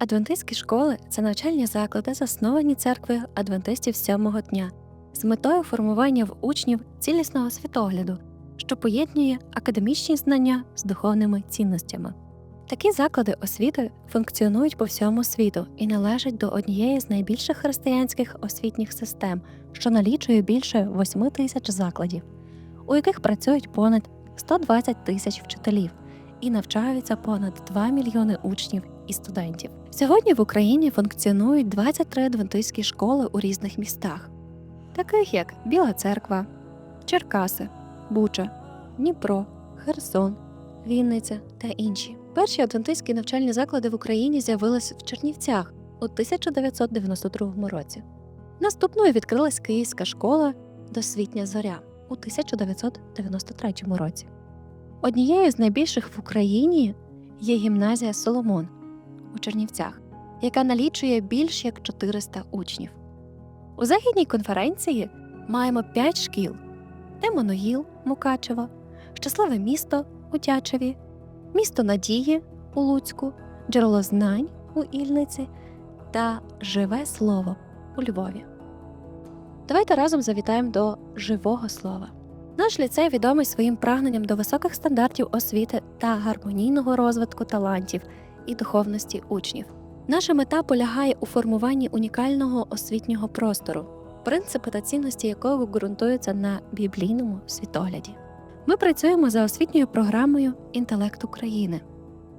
Адвентистські школи це навчальні заклади, засновані церквою адвентистів сьомого дня з метою формування в учнів цілісного світогляду, що поєднує академічні знання з духовними цінностями. Такі заклади освіти функціонують по всьому світу і належать до однієї з найбільших християнських освітніх систем, що налічує більше 8 тисяч закладів, у яких працюють понад 120 тисяч вчителів і навчаються понад 2 мільйони учнів і студентів. Сьогодні в Україні функціонують 23 адвентистські школи у різних містах, таких як Біла Церква, Черкаси, Буча, Дніпро, Херсон, Вінниця та інші. Перші адвентистські навчальні заклади в Україні з'явились в Чернівцях у 1992 році. Наступною відкрилась Київська школа Досвітня зоря у 1993 році. Однією з найбільших в Україні є гімназія Соломон у Чернівцях, яка налічує більш як 400 учнів. У західній конференції маємо 5 шкіл: Демоногіл Мукачево, Щасливе місто у Тячеві, Місто Надії у Луцьку, Джерело знань у Ільниці та Живе Слово у Львові. Давайте разом завітаємо до живого слова. Наш ліцей відомий своїм прагненням до високих стандартів освіти та гармонійного розвитку талантів і духовності учнів. Наша мета полягає у формуванні унікального освітнього простору, принципи та цінності якого ґрунтуються на біблійному світогляді. Ми працюємо за освітньою програмою Інтелект України,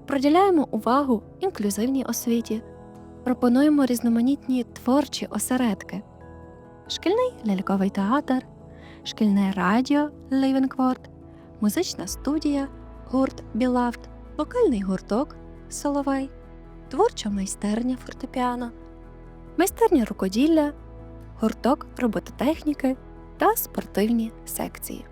приділяємо увагу інклюзивній освіті, пропонуємо різноманітні творчі осередки, шкільний ляльковий театр, шкільне радіо Ливенкворт, музична студія, гурт Білавт, вокальний гурток Соловей, творча майстерня фортепіано, майстерня рукоділля, гурток робототехніки та спортивні секції.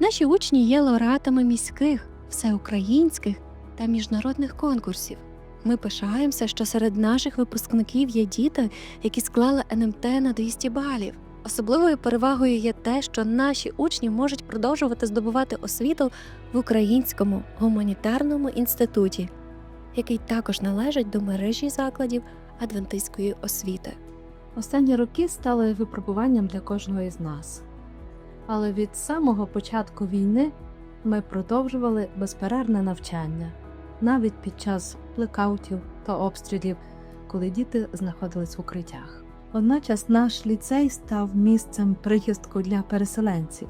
Наші учні є лауреатами міських, всеукраїнських та міжнародних конкурсів. Ми пишаємося, що серед наших випускників є діти, які склали НМТ на 200 балів. Особливою перевагою є те, що наші учні можуть продовжувати здобувати освіту в Українському гуманітарному інституті, який також належить до мережі закладів адвентистської освіти. Останні роки стали випробуванням для кожного із нас. Але від самого початку війни ми продовжували безперервне навчання, навіть під час блекаутів та обстрілів, коли діти знаходились в укриттях. Водночас наш ліцей став місцем прихистку для переселенців,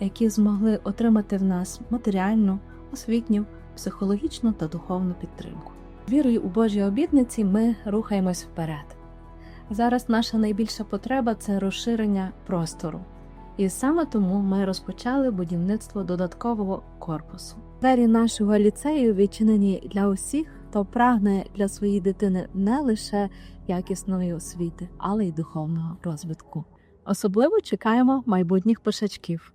які змогли отримати в нас матеріальну, освітню, психологічну та духовну підтримку. Вірою у Божі обітниці ми рухаємось вперед. Зараз наша найбільша потреба це розширення простору. І саме тому ми розпочали будівництво додаткового корпусу. Двері нашого ліцею відчинені для усіх, хто прагне для своєї дитини не лише якісної освіти, але й духовного розвитку. Особливо чекаємо майбутніх пишачків.